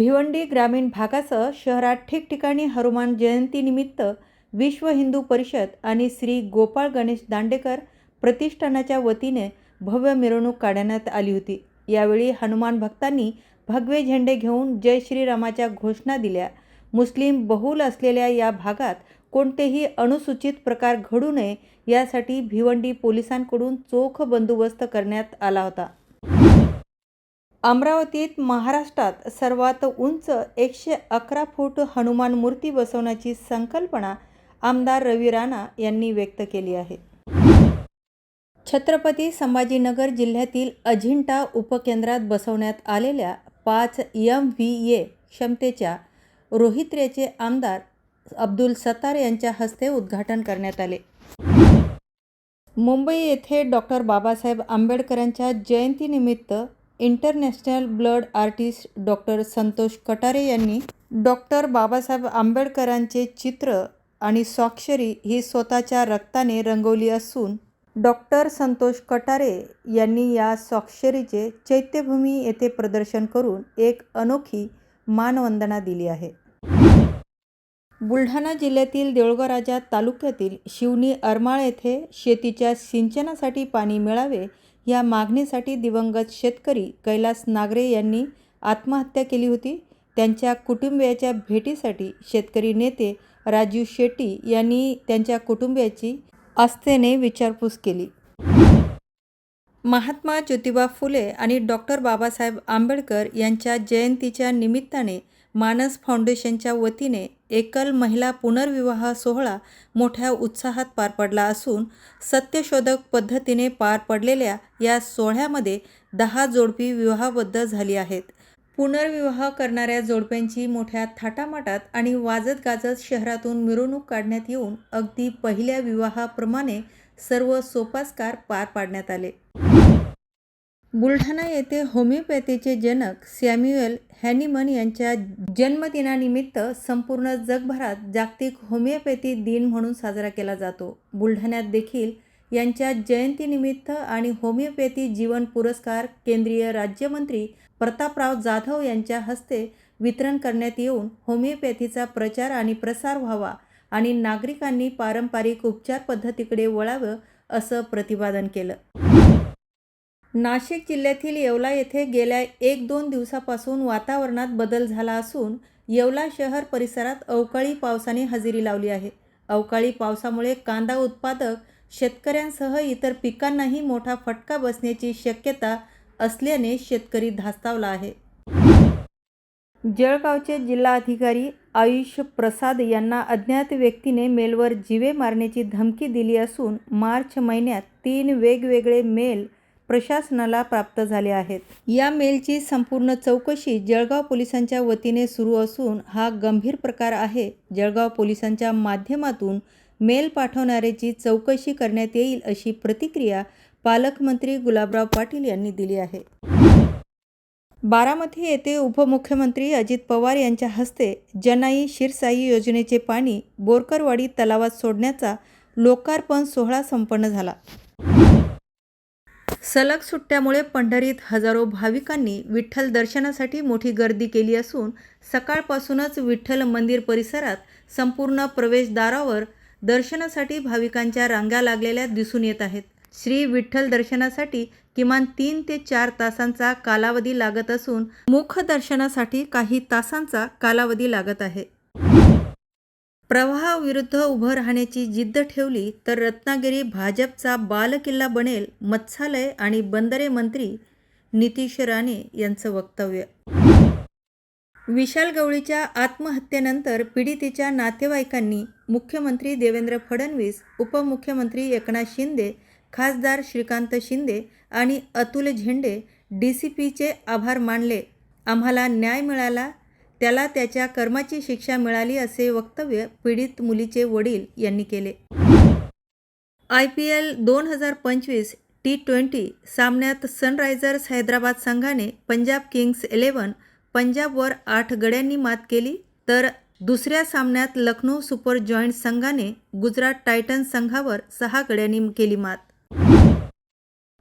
भिवंडी ग्रामीण भागासह शहरात ठिकठिकाणी हनुमान जयंतीनिमित्त विश्व हिंदू परिषद आणि श्री गोपाळ गणेश दांडेकर प्रतिष्ठानाच्या वतीने भव्य मिरवणूक काढण्यात आली होती. यावेळी हनुमान भक्तांनी भगवे झेंडे घेऊन जय श्रीरामाच्या घोषणा दिल्या. मुस्लिम बहुल असलेल्या या भागात कोणतेही अनुसूचित प्रकार घडू नये यासाठी भिवंडी पोलिसांकडून चोख बंदोबस्त करण्यात आला होता. अमरावतीत महाराष्ट्रात सर्वात उंच एकशे अकरा फूट हनुमान मूर्ती बसवण्याची संकल्पना आमदार रवी राणा यांनी व्यक्त केली आहे. छत्रपती संभाजीनगर जिल्ह्यातील अजिंठा उपकेंद्रात बसवण्यात आलेल्या पाच एम व्ही ए क्षमतेच्या रोहित्र्याचे आमदार अब्दुल सत्तार यांच्या हस्ते उद्घाटन करण्यात आले. मुंबई येथे डॉक्टर बाबासाहेब आंबेडकरांच्या जयंतीनिमित्त international blood artist doctor Santosh Katare यांनी डॉक्टर बाबासाहेब आंबेडकरांचे चित्र आणि स्वाक्षरी ही स्वतःच्या रक्ताने रंगवली असून डॉक्टर संतोष कटारे यांनी या स्वाक्षरीचे चैत्यभूमी येथे प्रदर्शन करून एक अनोखी मानवंदना दिली आहे. बुलढाणा जिल्ह्यातील देऊळगाव तालुक्यातील शिवनी अरमाळ येथे शेतीच्या सिंचनासाठी पाणी मिळावे या मागणीसाठी दिवंगत शेतकरी कैलास नागरे यांनी आत्महत्या केली होती. त्यांच्या कुटुंबियाच्या भेटीसाठी शेतकरी नेते राजू शेट्टी यांनी त्यांच्या कुटुंबियाची आस्थेने विचारपूस केली. महात्मा ज्योतिबा फुले आणि डॉक्टर बाबासाहेब आंबेडकर यांच्या जयंतीच्या निमित्ताने मानस फाउंडेशनच्या वतीने एकल महिला पुनर्विवाह सोहळा मोठ्या उत्साहात पार पडला असून सत्यशोधक पद्धतीने पार पडलेल्या या सोहळ्यामध्ये दहा जोडपी विवाहबद्ध झाली आहेत. पुनर्विवाह करणाऱ्या जोडप्यांची मोठ्या थाटामाटात आणि वाजत गाजत शहरातून मिरवणूक काढण्यात येऊन अगदी पहिल्या विवाहाप्रमाणे सर्व सोपास्कार पार पाडण्यात आले. बुलढाणा येथे होमिओपॅथीचे जनक सॅम्युएल हॅनिमन यांच्या जन्मदिनानिमित्त संपूर्ण जगभरात जागतिक होमिओपॅथी दिन म्हणून साजरा केला जातो. बुलढाण्यात देखील यांच्या जयंतीनिमित्त आणि होमिओपॅथी जीवन पुरस्कार केंद्रीय राज्यमंत्री प्रतापराव जाधव यांच्या हस्ते वितरण करण्यात येऊन होमिओपॅथीचा प्रचार आणि प्रसार व्हावा आणि नागरिकांनी पारंपरिक उपचार पद्धतीकडे वळावं असं प्रतिपादन केलं. नाशिक जिल्ह्यातील येवला येथे गेल्या एक दोन दिवसापासून वातावरणात बदल झाला असून येवला शहर परिसरात अवकाळी पावसाने हजेरी लावली आहे. अवकाळी पावसामुळे कांदा उत्पादक शेतकऱ्यांसह इतर पिकांनाही मोठा फटका बसण्याची शक्यता असल्याने शेतकरी धास्तावला आहे. जळगावचे जिल्हाधिकारी आयुष प्रसाद यांना अज्ञात व्यक्तीने मेलवर जीवे मारण्याची धमकी दिली असून मार्च महिन्यात तीन वेगवेगळे मेल प्रशासनाला प्राप्त झाले आहेत. या मेलची संपूर्ण चौकशी जळगाव पोलिसांच्या वतीने सुरू असून हा गंभीर प्रकार आहे. जळगाव पोलिसांच्या माध्यमातून मेल पाठवणाऱ्याची चौकशी करण्यात येईल अशी प्रतिक्रिया पालकमंत्री गुलाबराव पाटील यांनी दिली आहे. बारामती येथे उपमुख्यमंत्री अजित पवार यांच्या हस्ते जनाई शिरसाई योजनेचे पाणी बोरकरवाडी तलावात सोडण्याचा लोकार्पण सोहळा संपन्न झाला. सलग सुट्ट्यामुळे पंढरीत हजारो भाविकांनी विठ्ठल दर्शनासाठी मोठी गर्दी केली असून सकाळपासूनच विठ्ठल मंदिर परिसरात संपूर्ण प्रवेशद्वारावर दर्शनासाठी भाविकांच्या रांगा लागलेल्या दिसून येत आहेत. श्री विठ्ठल दर्शनासाठी किमान तीन ते चार तासांचा कालावधी लागत असून मुख दर्शनासाठी काही तासांचा कालावधी लागत आहे. प्रवाहाविरुद्ध उभं राहण्याची जिद्द ठेवली तर रत्नागिरी भाजपचा बालकिल्ला बनेल मत्स्यालय आणि बंदरे मंत्री नितीश राणे यांचं वक्तव्य. विशाल गवळीच्या आत्महत्येनंतर पीडितेच्या नातेवाईकांनी मुख्यमंत्री देवेंद्र फडणवीस उपमुख्यमंत्री एकनाथ शिंदे खासदार श्रीकांत शिंदे आणि अतुल झेंडे डी सी पीचे आभार मानले. आम्हाला न्याय मिळाला त्याला त्याच्या कर्माची शिक्षा मिळाली असे वक्तव्य पीडित मुलीचे वडील यांनी केले. आय पी एल दोन हजार पंचवीस टी ट्वेंटी सामन्यात सनरायझर्स हैदराबाद संघाने पंजाब किंग्स इलेव्हन पंजाबवर आठ गड्यांनी मात केली तर दुसऱ्या सामन्यात लखनौ सुपर जॉईंट संघाने गुजरात टायटन्स संघावर सहा गड्यांनी केली मात.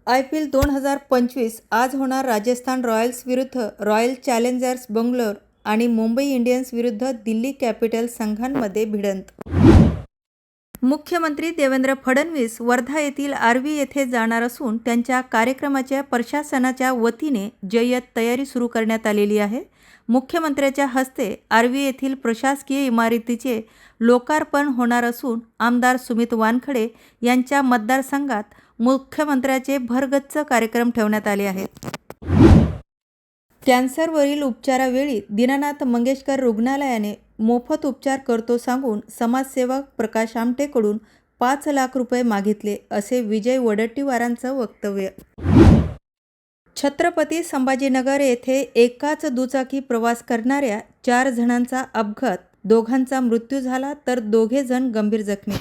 आय पी एल दोन हजार पंचवीस आज होणार राजस्थान रॉयल्स विरुद्ध रॉयल चॅलेंजर्स बंगलोर आणि मुंबई इंडियन्स विरुद्ध दिल्ली कॅपिटल संघांमध्ये भिडंत. मुख्यमंत्री देवेंद्र फडणवीस वर्धा येथील आर्वी येथे जाणार असून त्यांच्या कार्यक्रमाच्या प्रशासनाच्या वतीने जय्यत तयारी सुरू करण्यात आलेली आहे. मुख्यमंत्र्याच्या हस्ते आर्वी येथील प्रशासकीय इमारतीचे लोकार्पण होणार असून आमदार सुमित वानखडे यांच्या मतदारसंघात मुख्यमंत्र्याचे भरगच्च कार्यक्रम ठेवण्यात आले आहेत. कॅन्सरवरील उपचारावेळी दीनानाथ मंगेशकर रुग्णालयाने मोफत उपचार करतो सांगून समाजसेवक प्रकाश आमटेकडून पाच लाख रुपये मागितले असे विजय वडट्टीवारांचं वक्तव्य. छत्रपती संभाजीनगर येथे एकाच दुचाकी प्रवास करणाऱ्या चार जणांचा अपघात दोघांचा मृत्यू झाला तर दोघे जण गंभीर जखमी.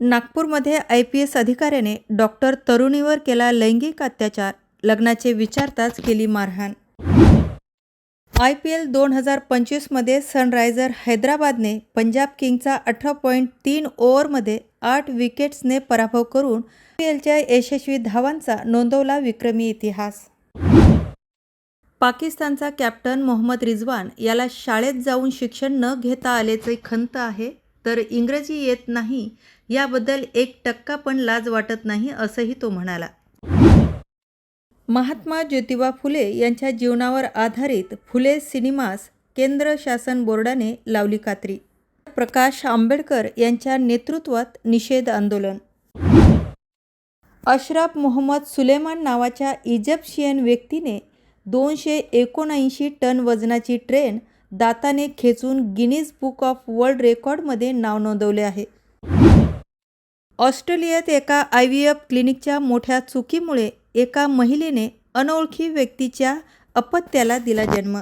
नागपूरमध्ये आय पी एस अधिकाऱ्याने डॉक्टर तरुणीवर केला लैंगिक अत्याचार लग्नाचे विचारताच केली मारहाण. आय पी एल दोन हजार पंचवीसमध्ये सनरायझर हैदराबादने पंजाब किंगचा अठरा पॉईंट तीन ओव्हरमध्ये आठ विकेट्सने पराभव करून आय पी एलच्या यशस्वी धावांचा नोंदवला विक्रमी इतिहास. पाकिस्तानचा कॅप्टन मोहम्मद रिझवान याला शाळेत जाऊन शिक्षण न घेता आल्याचे खंत आहे तर इंग्रजी येत नाही याबद्दल एक टक्का पण लाज वाटत नाही असंही तो म्हणाला. महात्मा ज्योतिबा फुले यांच्या जीवनावर आधारित फुले सिनेमास केंद्र शासन बोर्डाने लावली कात्री प्रकाश आंबेडकर यांच्या नेतृत्वात निषेध आंदोलन. अशराफ मोहम्मद सुलेमान नावाच्या इजिप्शियन व्यक्तीने दोनशे एकोणऐंशी टन वजनाची ट्रेन दाताने खेचून गिनीज बुक ऑफ वर्ल्ड रेकॉर्डमध्ये नाव नोंदवले आहे. ऑस्ट्रेलियात एका आय व्ही एफ क्लिनिकच्या मोठ्या चुकीमुळे एका महिलेने अनोळखी व्यक्तीच्या अपत्याला दिला जन्म.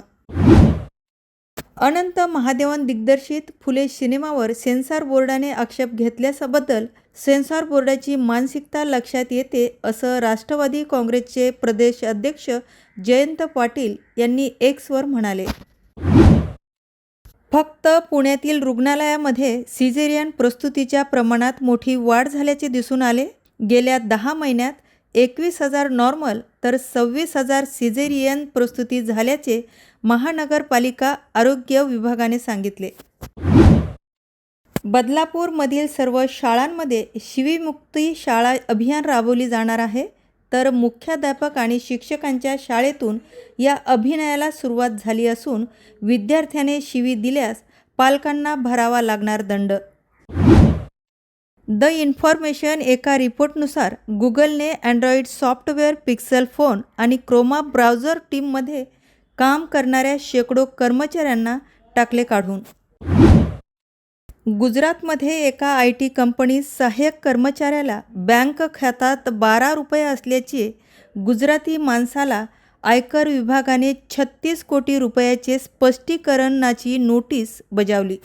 अनंत महादेवन दिग्दर्शित फुले सिनेमावर सेन्सॉर बोर्डाने आक्षेप घेतल्याबद्दल सेन्सॉर बोर्डाची मानसिकता लक्षात येते असं राष्ट्रवादी काँग्रेसचे प्रदेश अध्यक्ष जयंत पाटील यांनी एक्सवर म्हणाले. फक्त पुण्यातील रुग्णालयामध्ये सिझेरियन प्रस्तुतीच्या प्रमाणात मोठी वाढ झाल्याचे दिसून आले. गेल्या दहा महिन्यात एकवीस हजार नॉर्मल तर सव्वीस हजार सिझेरियन प्रस्तुती झाल्याचे महानगरपालिका आरोग्य विभागाने सांगितले. बदलापूरमधील सर्व शाळांमध्ये शिवीमुक्ती शाळा अभियान राबवली जाणार आहे तर मुख्याध्यापक आणि शिक्षकांच्या शाळेतून या अभिनयाला सुरुवात झाली असून विद्यार्थ्याने शिवी दिल्यास पालकांना भरावा लागणार दंड. द इन्फॉर्मेशन एका रिपोर्टनुसार गुगलने अँड्रॉइड सॉफ्टवेअर पिक्सल फोन आणि क्रोमा ब्राउझर टीममध्ये काम करणाऱ्या शेकडो कर्मचाऱ्यांना टाकले काढून. गुजरातमध्ये एका आय टी कंपनीत सहाय्यक कर्मचाऱ्याला बँक खात्यात बारा रुपये असल्याची गुजराती माणसाला आयकर विभागाने छत्तीस कोटी रुपयाचे स्पष्टीकरणाची नोटीस बजावली.